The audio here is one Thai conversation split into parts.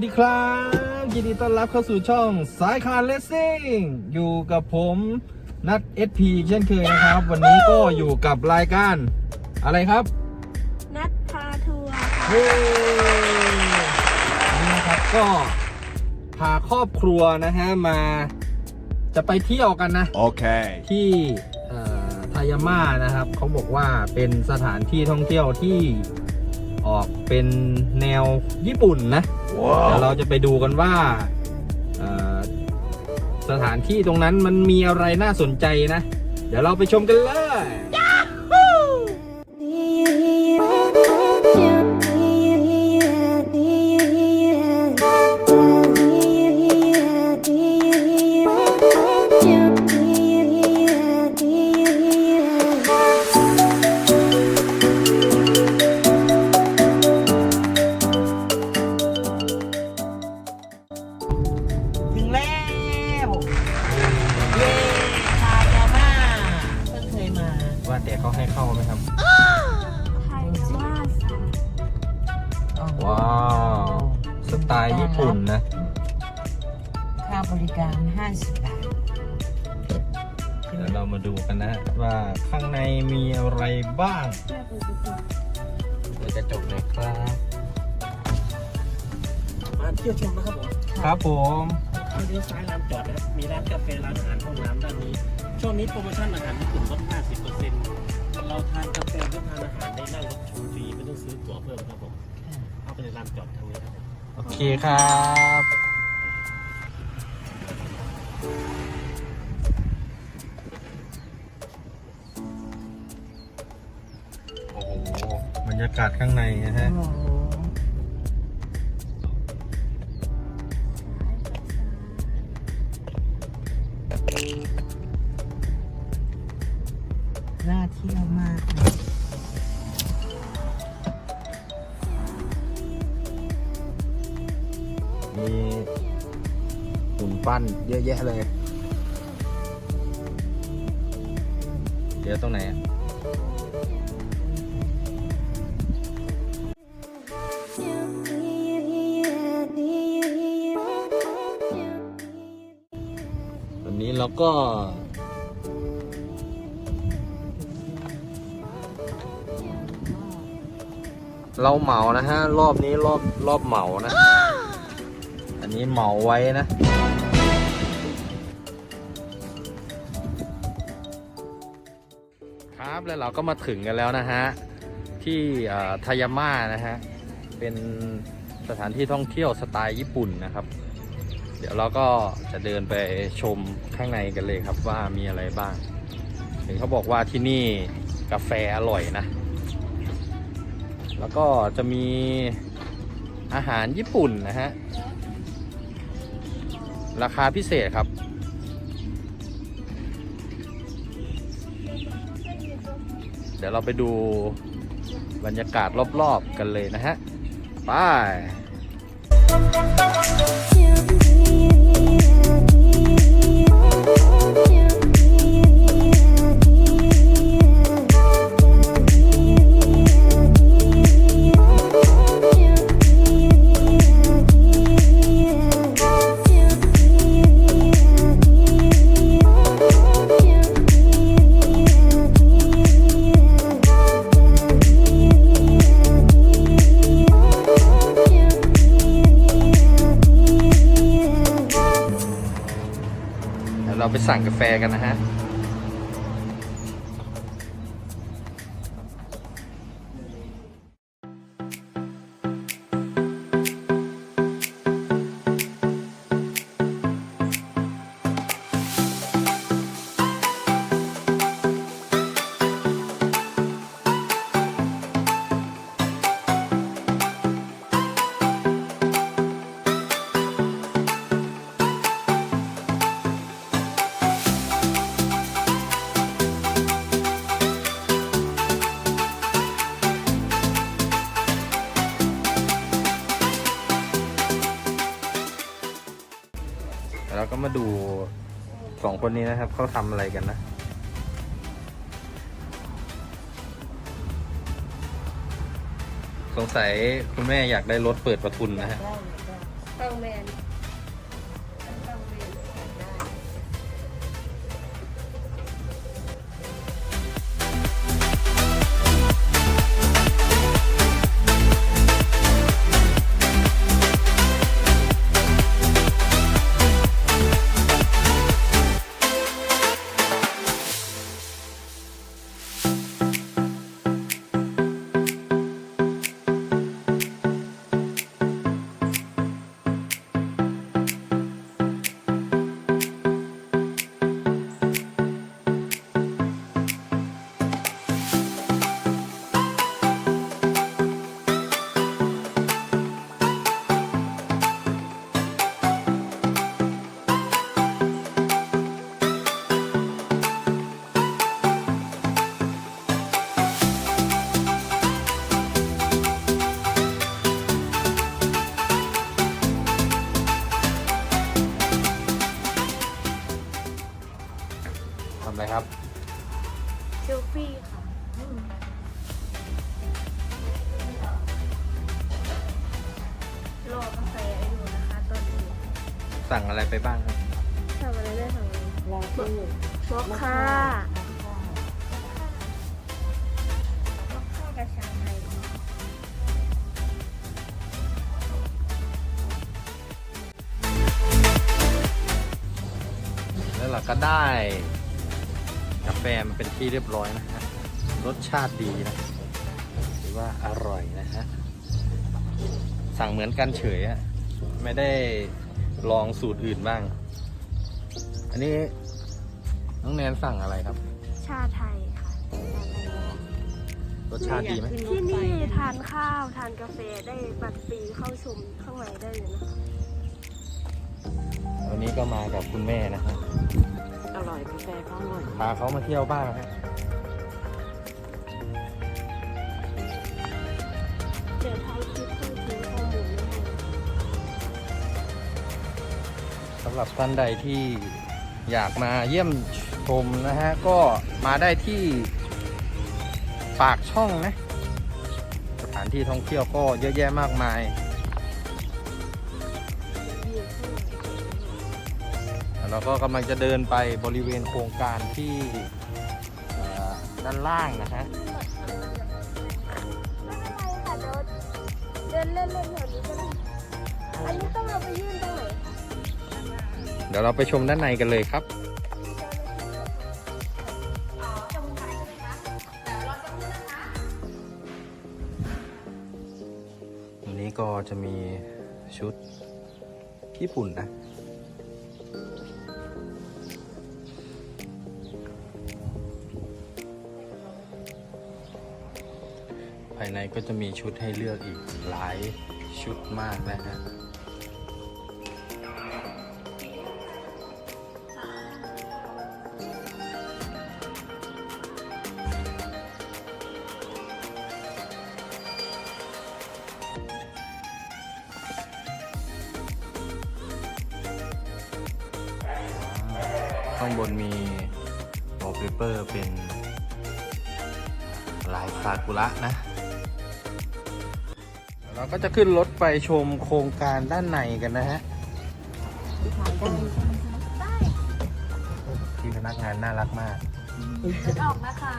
สวัสดีครับ ยินดีต้อนรับเข้าสู่ช่องสายคานเลสซิ่งอยู่กับผมนัด SP เช่นเคยนะครับ วันนี้ก็อยู่กับรายการอะไรครับ นัดพาทัวร์ค่ะเฮ้นี่นะครับก็พาครอบครัวนะฮะมาจะไปเที่ยวกันนะ Okay. ที่เอ่อทายาม่านะครับ เขาบอกว่าเป็นสถานที่ท่องเที่ยวที่ ออกเป็นแนวญี่ปุ่นนะเดี๋ยวเราจะไปดูกันว่าเอ่อสถานที่ตรงนั้นมันมีอะไรน่าสนใจนะ เดี๋ยวเราไปชมกันเลย ค่าบริการ50 บาทเดี๋ยวเรามาดูกันนะ ว่าข้างในมีอะไรบ้างแม่เปิดประตูเดี๋ยวจะจบเลยครับ มาเที่ยวชมนะครับผมครับผมเลี้ยวซ้ายร้านจอดนะครับมีร้านกาแฟร้านอาหารห้องน้ำด้านนี้ ช่วงนี้โปรโมชั่นอาหารญี่ปุ่นลด 50%เราทานกาแฟก็ทานอาหารได้นั่งรถชมฟรีไม่ต้องซื้อตั๋วเพิ่มครับผมเข้าไปในร้านจอดทางนี้ครับผมโอเคครับ โอ้โหบรรยากาศข้างในนะฮะ โอ้โห อะแยะเลย เดี๋ยวตรงไหนอะวันนี้เราก็เราเหมานะฮะ รอบนี้รอบรอบเหมานะ อันนี้เหมาไว้นะ แล้วเราก็มาถึงกันแล้วนะฮะ ที่ทายาม่านะฮะ เป็นสถานที่ท่องเที่ยวสไตล์ญี่ปุ่นนะครับ เดี๋ยวเราก็จะเดินไปชมข้างในกันเลยครับว่ามีอะไรบ้าง เห็นเขาบอกว่าที่นี่กาแฟอร่อยนะ แล้วก็จะมีอาหารญี่ปุ่นนะฮะ ราคาพิเศษครับ เดี๋ยวเราไปดูบรรยากาศรอบๆกันเลยนะฮะ ไป แฟกันนะ มาดูสองคนนี้นะครับเขาทำอะไรกันนะ สงสัยคุณแม่อยากได้รถเปิดประทุนนะฮะ ได้ อะไรไปบ้างครับทำอะไรได้ทำอะไรลาตู้มอคค่ามอคค่ากระชาไทยแล้วเราก็ได้ กาแฟมาเป็นที่เรียบร้อยนะฮะ รสชาติดีนะถือว่าอร่อยนะฮะ สั่งเหมือนกันเฉยอะไม่ได้ ลองสูตรอื่นบ้าง อันนี้น้องแนนสั่งอะไรครับ ชาไทยค่ะ รสชาติดีไหมที่นี่ทานข้าวทานกาแฟได้บัตรฟรีเข้าชมข้างในได้เลยนะคะวันนี้ก็มากับคุณแม่นะฮะอร่อยกาแฟเขาอร่อยพาเขามาเที่ยวบ้างฮะำหรับท่านใดที่อยากมาเยี่ยมชมนะฮะ ก็มาได้ที่ปากช่องนะ สถานที่ท่องเที่ยวก็เยอะแยะมากมายเราก็กำลังจะเดินไปบริเวณโครงการที่ด้านล่างนะฮะเดินเล่นเล่นๆแถอัน เดี๋ยวเราไปชมด้านในกันเลยครับวันนี้ก็จะมีชุดญี่ปุ่นนะภายในก็จะมีชุดให้เลือกอีกหลายชุดมากนะฮะ ข้างบนมีวอลเปเปอร์เป็นลายซากุระนะ เราก็จะขึ้นรถไปชมโครงการด้านในกันนะฮะที่พนักงานน่ารักมาก ออกนะคะ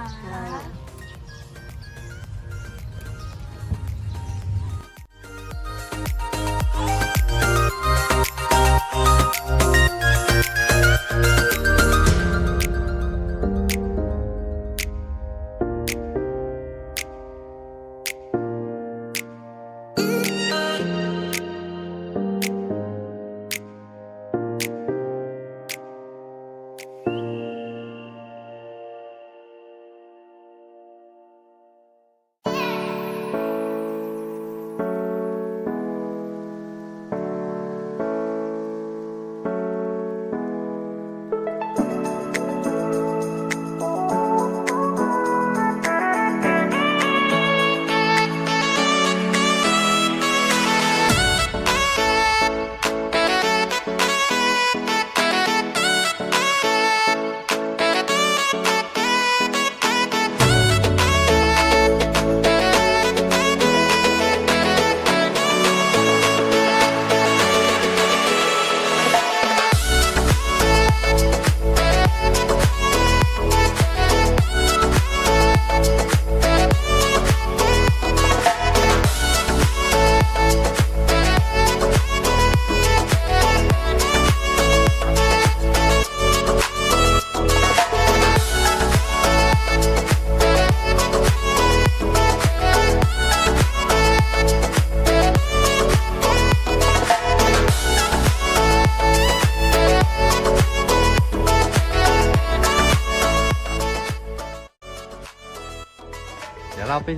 ไป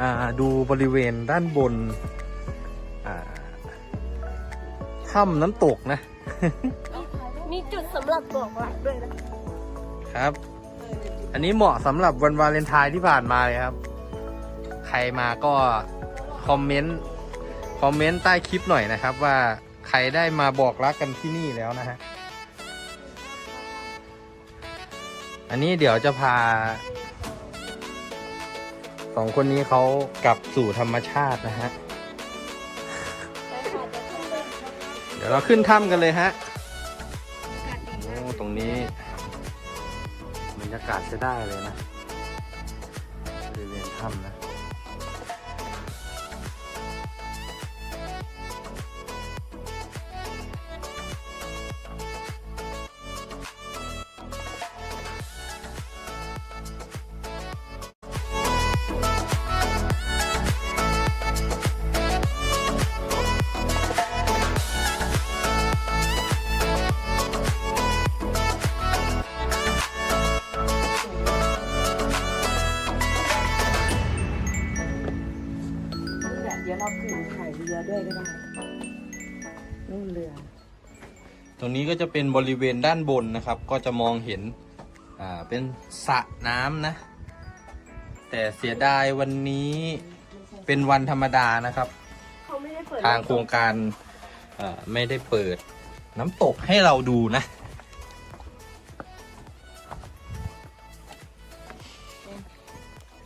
อ่าดูบริเวณด้านบนอ่าถ้ำน้ำตกนะ มีจุดสำหรับบอกรักด้วยนะครับ อันนี้เหมาะสำหรับวันวาเลนไทน์ที่ผ่านมาเลยครับ ใครมาก็คอมเมนต์คอมเมนต์ใต้คลิปหน่อยนะครับ ว่าใครได้มาบอกรักกันที่นี่แล้วนะฮะ อันนี้เดี๋ยวจะพา สองคนนี้เขากลับสู่ธรรมชาตินะฮะ เดี๋ยวเราขึ้นถ้ำกันเลยฮะโอ้ตรงนี้บรรยากาศจะได้เลยนะบริเวณถ้ำนะ แหละเดี๋ยวเราขึ้นถ่ายเรือด้วยก็ได้นู่นเรือ ตรงนี้ก็จะเป็นบริเวณด้านบนนะครับ ก็จะมองเห็นอ่าเป็นสระน้ำนะ แต่เสียดายวันนี้เป็นวันธรรมดานะครับ เขาไม่ได้เปิดทางโครงการเอ่อไม่ได้เปิดน้ำตกให้เราดูนะ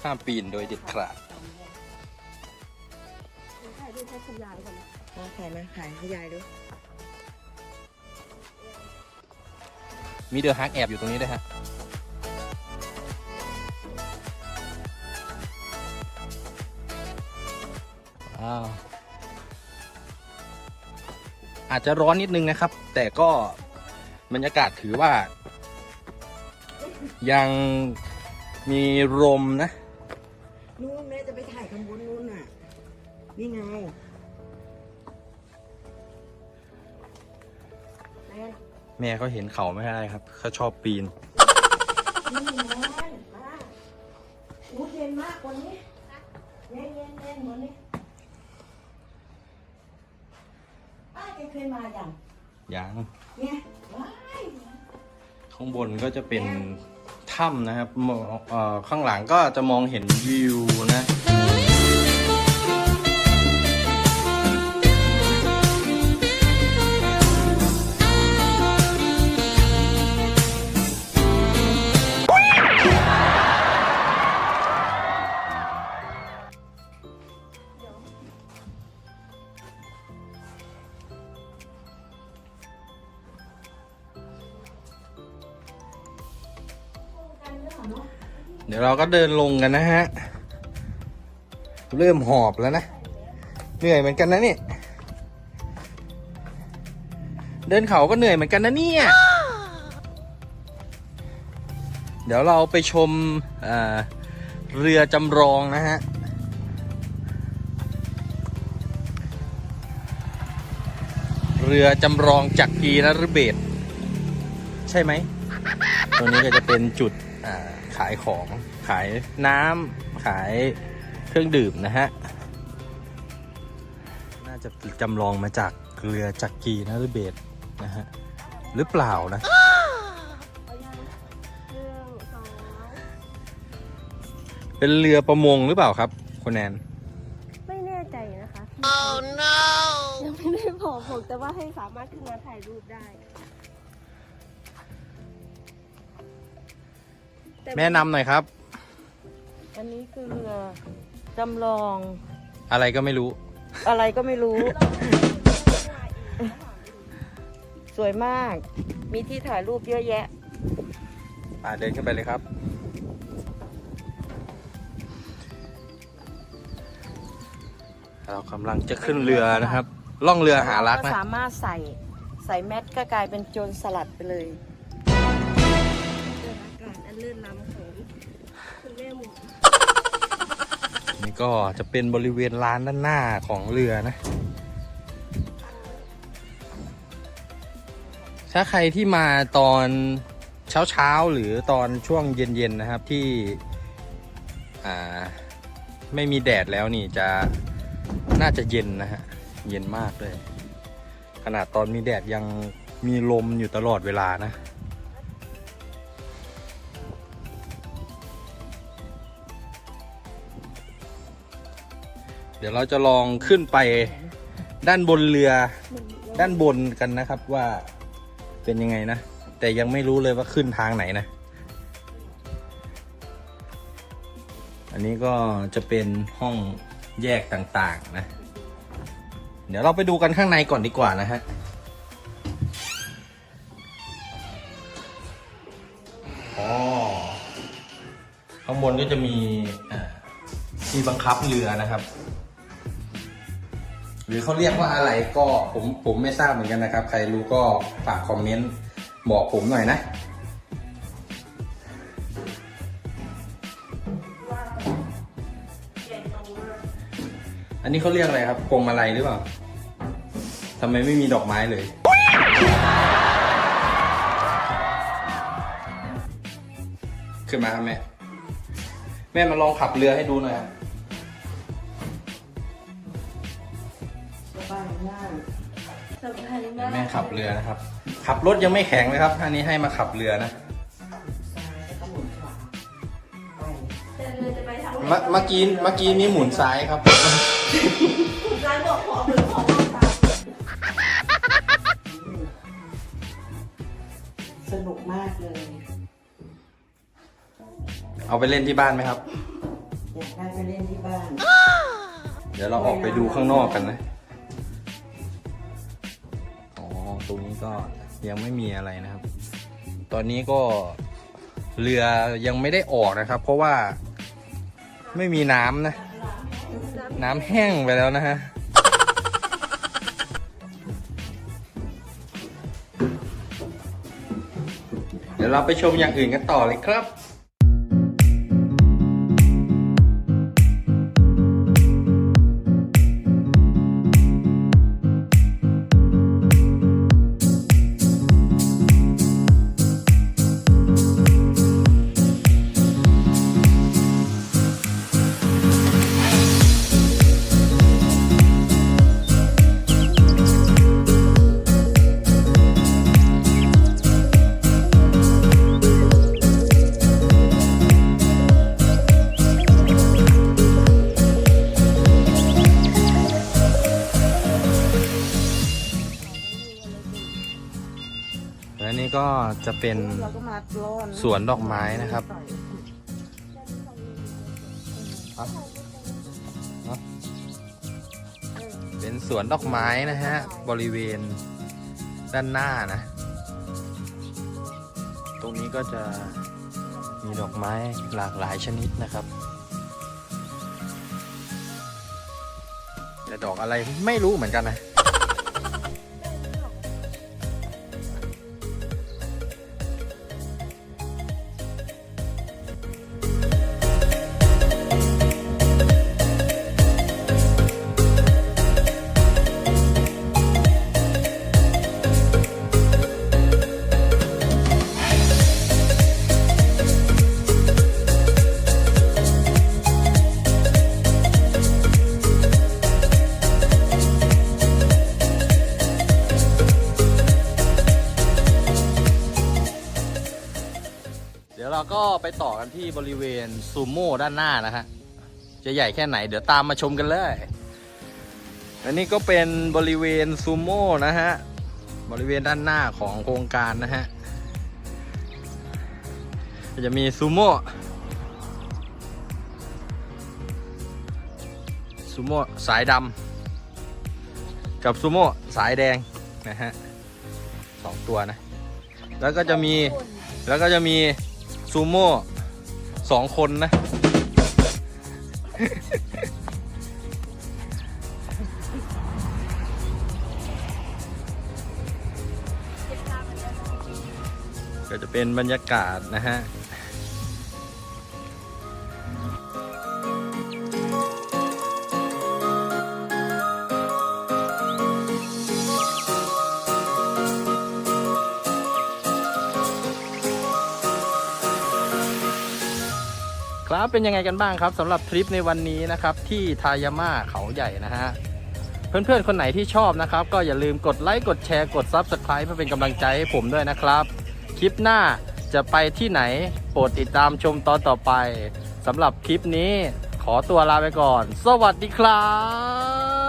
ห้ามปีนโดยเด็ดขาด ถ่ายด้วยใช้สัญญาณก่อนนะมาถ่ายมาถ่ายให้ยายด้วยมีเดือฮักแอบอยู่ตรงนี้ด้วยฮะ ว้าว อาจจะร้อนนิดนึงนะครับ แต่ก็บรรยากาศถือว่า ยังมีลมนะ นู่นแม่จะไปถ่ายข้างบนนู่นน่ะ นี่ไง แม่เขาเห็นเขาไม่ได้ครับเขาชอบปีนนี่ไงมาอู้เย็นมากกว่านี้เย็นเย็นเย็นกว่านี้ป้าแกเคยมาอย่างอย่างเนี่ยว้ายข้างบนก็จะเป็นถ้ำนะครับมองเอ่อข้างหลังก็จะมองเห็นวิวนะ เราก็เดินลงกันนะฮะ เริ่มหอบแล้วนะ เหนื่อยเหมือนกันนะเนี่ย เดินเขาก็เหนื่อยเหมือนกันนะเนี่ย เดี๋ยวเราไปชมเรือจำลองนะฮะเรือจำลองจากกีนรเบศใช่ไหม ตรงนี้ก็จะเป็นจุดขายของ ขายน้ำขายเครื่องดื่มนะฮะ น่าจะจำลองมาจากเรือจักรีนฤเบศนะฮะ หรือเปล่านะเอายังเรื่องสองเป็นเรือประมงหรือเปล่าครับคุณแนนไม่แน่ใจนะคะ oh no ยังไม่ได้บอกผมแต่ว่าให้สามารถขึ้นมาถ่ายรูปได้แต่แนะนำหน่อยครับ อันนี้คือเรือจำลอง อะไรก็ไม่รู้ อะไรก็ไม่รู้ สวยมาก มีที่ถ่ายรูปเยอะแยะ อ่าเดินขึ้นไปเลยครับ เรากำลังจะขึ้นเรือนะครับ ล่องเรือหารักก็นะสามารถใส่ใส่แมสก็กลายเป็นโจรสลัดไปเลย เกิดอากาศอันลื่นล้ำของ คุณแม่หมูนี่ก็จะเป็นบริเวณลานด้านหน้าของเรือนะ ถ้าใครที่มาตอนเช้าเช้าหรือตอนช่วงเย็นๆนะครับที่อ่าไม่มีแดดแล้วนี่จะน่าจะเย็นนะฮะ เย็นมากเลย ขนาดตอนมีแดดยังมีลมอยู่ตลอดเวลานะ เดี๋ยวเราจะลองขึ้นไปด้านบนเรือ ด้านบนกันนะครับว่าเป็นยังไงนะ แต่ยังไม่รู้เลยว่าขึ้นทางไหนนะ อันนี้ก็จะเป็นห้องแยกต่างๆนะ เดี๋ยวเราไปดูกันข้างในก่อนดีกว่านะฮะอ๋อข้างบนก็จะมีอ่าที่บังคับเรือนะครับ หรือเขาเรียกว่าอะไรก็ผมผมไม่ทราบเหมือนกันนะครับ ใครรู้ก็ฝากคอมเมนต์บอกผมหน่อยนะ อันนี้เขาเรียกอะไรครับพวงมาลัยหรือเปล่าทำไมไม่มีดอกไม้เลย ขึ้นมาครับแม่ แม่มาลองขับเรือให้ดูหน่อยครับ ขับเรือนะครับ ขับรถยังไม่แข็งเลยครับอันนี้ให้มาขับเรือนะซ้ายแล้วก็หมุนขวาไปแต่เรือจะไปทางไหนเมื่อเมื่อกี้เมื่อกี้นี้หมุนซ้ายครับ คุณร้านบอกขอหรือขอมากตาสนุกมากเลย เอาไปเล่นที่บ้านไหมครับ อยากได้ไปเล่นที่บ้าน เดี๋ยวเราออกไปดูข้างนอกกันนะ รงนี้ก็ยังไม่มีอะไรนะครับ ตอนนี้ก็เรือยังไม่ได้ออกนะครับ เพราะว่าไม่มีน้ำนะ น้ำแห้งไปแล้วนะฮะเดี๋ยวเราไปชมอย่างอื่นกันต่อเลยครับ จะเป็นเราก็มาร้อนสวนดอกไม้นะครับเป็นสวนดอกไม้นะฮะ บริเวณด้านหน้านะ ตรงนี้ก็จะมีดอกไม้หลากหลายชนิดนะครับ แต่ดอกอะไรไม่รู้เหมือนกันนะ ไปต่อกันที่บริเวณซูโม่ด้านหน้านะฮะ จะใหญ่แค่ไหนเดี๋ยวตามมาชมกันเลย อันนี้ก็เป็นบริเวณซูโม่นะฮะ บริเวณด้านหน้าของโครงการนะฮะ จะมีซูโม่ ซูโม่สายดำกับซูโม่สายแดงนะฮะสองตัวนะ แล้วก็จะมี แล้วก็จะมี ซูโม่สองคนนะ ก็จะเป็นบรรยากาศนะฮะ เป็นยังไงกันบ้างครับสำหรับทริปในวันนี้นะครับที่ทายาม่าเขาใหญ่นะฮะเพื่อนๆ คนไหนที่ชอบนะครับ ก็อย่าลืมกดไลค์กดแชร์กด Subscribe เพื่อเป็นกำลังใจให้ผมด้วยนะครับ คลิปหน้าจะไปที่ไหนโปรดติดตามชมตอนต่อไปสำหรับคลิปนี้ขอตัวลาไปก่อน สวัสดีครับ